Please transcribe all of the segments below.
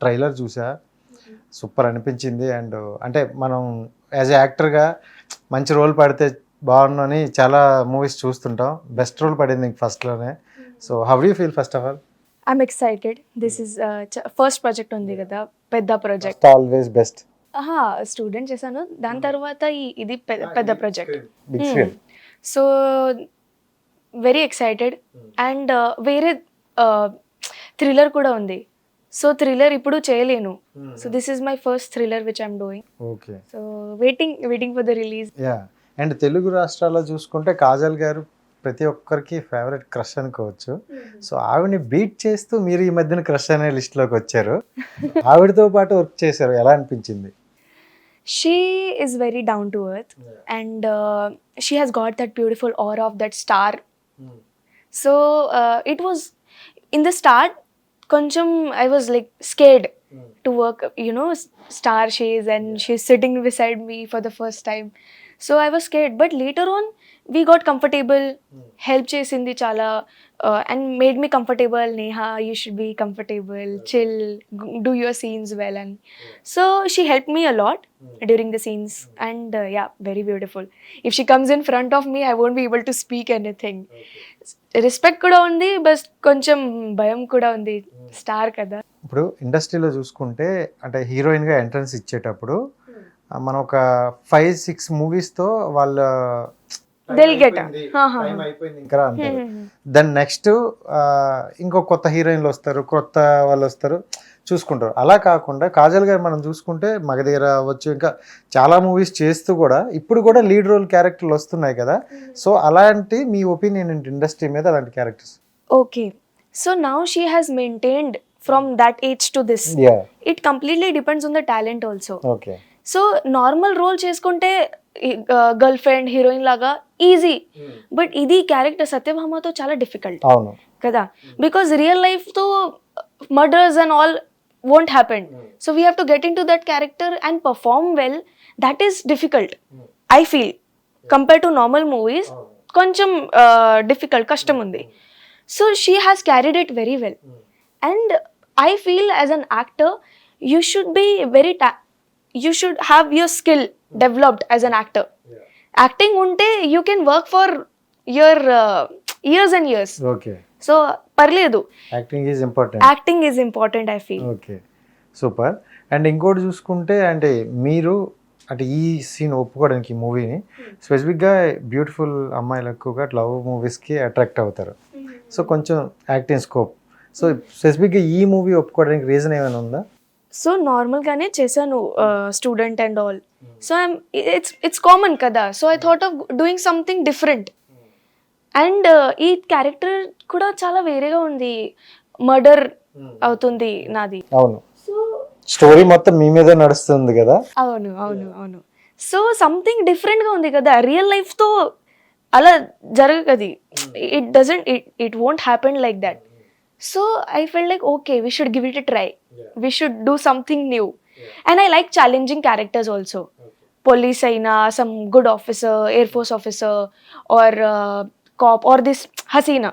Trailer చూసా. Super అనిపించింది. And అంటే మనం యాజ్ యాక్టర్గా మంచి రోల్ పడితే బాగుందని చాలా మూవీస్ చూస్తుంటాం. బెస్ట్ రోల్ పడింది ఫస్ట్లోనే so how you feel first of all? I'm excited. This is first project ఉంది కదా పెద్ద ప్రాజెక్ట్. Always best. స్టూడెంట్ చేశాను. దాని తర్వాత ఈ- ఇది పెద్ద- పెద్ద project. So very excited and వేరే థ్రిల్లర్ కూడా ఉంది. సో థ్రిల్లర్ ఇప్పుడు చేయలేను. So this is my first thriller which I'm doing okay so waiting waiting for the release yeah and Telugu రాష్ట్రాల్లో చూసుకుంటే కాజల్ గారు ప్రతి ఒక్కరికి ఫేవరెట్ క్రష్ అనుకోవచ్చు. సో ఆవిడని బీట్ చేస్తూ మీరు ఈ మధ్యన క్రష్ అనే లిస్ట్లోకి వచ్చారు. ఆవిడతో పాటు వర్క్ చేశారు. ఎలా అనిపించింది? She is very down to earth and uh, she has got that beautiful aura of that star. So uh, it was in కొంచెం I was like scared to work you know star she's and she's sitting beside me for the first time so I was scared but later on we got comfortable help చేసింది చాలా and made me comfortable Neha you should be comfortable chill do your scenes well and so she help me a lot during the scenes and yeah very beautiful if she comes in front of me I won't be able to speak anything respect కూడా ఉంది bus కొంచెం భయం కూడా ఉంది. Star కదా. ఇప్పుడు ఇండస్ట్రీలో చూసుకుంటే అంటే హీరోయిన్గా ఎంట్రన్స్ ఇచ్చేటప్పుడు ఆ, మనం ఒక ఫైవ్ సిక్స్ మూవీస్తో వాళ్ళ ఇంకా. దెన్ నెక్స్ట్ ఇంకో కొత్త హీరోయిన్లు వస్తారు కొత్త వాళ్ళు వస్తారు. చూసుకుంటారు. అలా కాకుండా కాజల్ గారు మనం చూసుకుంటే మగధీర అవ్వచ్చు ఇంకా చాలా మూవీస్ చేస్తూ కూడా ఇప్పుడు కూడా లీడ్ రోల్ క్యారెక్టర్లు వస్తున్నాయి కదా. సో అలాంటి మీ ఒపీనియన్ ఏంటి ఇండస్ట్రీ మీద అలాంటి characters okay so now she has maintained from that age to this it completely depends on the talent also okay so normal role చేసుకుంటే గర్ల్ ఫ్రెండ్ హీరోయిన్ లాగా ఈజీ బట్ ఇది character సత్యభామతో చాలా difficult కదా? Because real లైఫ్తో murders and all won't happen. So we have to get into that character and perform well. That is difficult i feel compared to normal movies. కొంచెం difficult కష్టం ఉంది so she has carried it very well and I feel as an actor you should be very you should have your skill developed as an actor acting ఉంటే you can work for your years and years okay so పర్లేదు. Acting is important acting is important I feel okay super and ఇంకోటి చూసుకుంటే అంటే మీరు అంటే ఈ scene ఒప్పుకోవడానికి ఈ మూవీని స్పెసిఫిక్గా బ్యూటిఫుల్ అమ్మాయిలు ఎక్కువగా లవ్ మూవీస్కి అట్రాక్ట్ అవుతారు. సో కొంచెం యాక్టింగ్ స్కోప్ సో స్పెసిఫిక్గా ఈ మూవీ ఒప్పుకోవడానికి రీజన్ ఏమైనా ఉందా? సో నార్మల్గానే చేశాను student and all so I'm it's it's common కదా. So I thought of doing something different and ఈ క్యారెక్టర్ కూడా చాలా వేరేగా ఉంది. మర్డర్ అవుతుంది నాది. అవును. స్టోరీ మొత్తం మీ మీద నడుస్తుంది కదా? అవును అవును అవును. సో సంథింగ్ డిఫరెంట్గా ఉంది కదా. రియల్ లైఫ్తో అలా జరగదు it doesn't it it won't happen like that so I fell like okay we should give it a try we should do something new and I like challenging characters also police అయినా some good officer air force officer or cop or this Haseena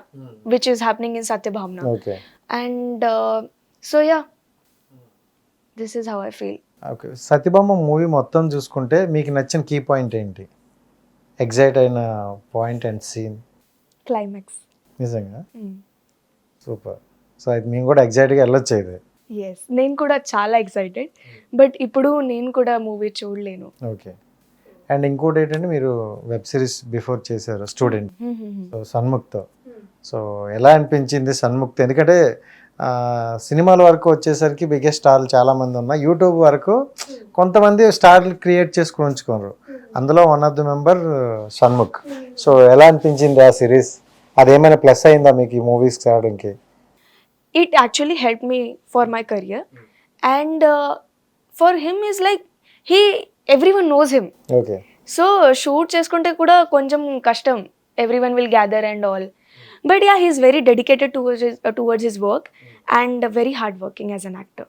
which is happening in Satyabhama okay and so yeah this is how I feel okay Satyabhama movie మొత్తం చూసుకుంటే మీకు నచ్చిన key point ఏంటి? Excite అయిన point and scene climax నిజంగా? Super so అయితే మేము కూడా ఎగ్జైట్గా వెళ్ళొచ్చు అయితే ఎస్ నేను కూడా చాలా ఎక్సైటెడ్ బట్ ఇప్పుడు నేను కూడా మూవీ చూడలేను. ఓకే అండ్ ఇంకోటి ఏంటంటే మీరు వెబ్ సిరీస్ బిఫోర్ చేశారు స్టూడెంట్. సో సన్ముక్తో. సో ఎలా అనిపించింది సన్ముక్తి? ఎందుకంటే సినిమాల వరకు వచ్చేసరికి బిగ్గెస్ట్ స్టార్లు చాలామంది ఉన్నా యూట్యూబ్ వరకు కొంతమంది స్టార్లు క్రియేట్ చేసుకుని ఉంచుకోరు అందులో one of the member Shanmukh. So ఎలా అనిపించింది ఆ సిరీస్? అదేమైనా ప్లస్ అయిందా మీకు ఈ మూవీస్ రావడానికి it actually help me for my career and for him is like he everyone knows him okay so shoot చేసుకుంటే కూడా కొంచెం కష్టం. Everyone will gather and all but yeah he's very dedicated towards towards his work and very hard working as an actor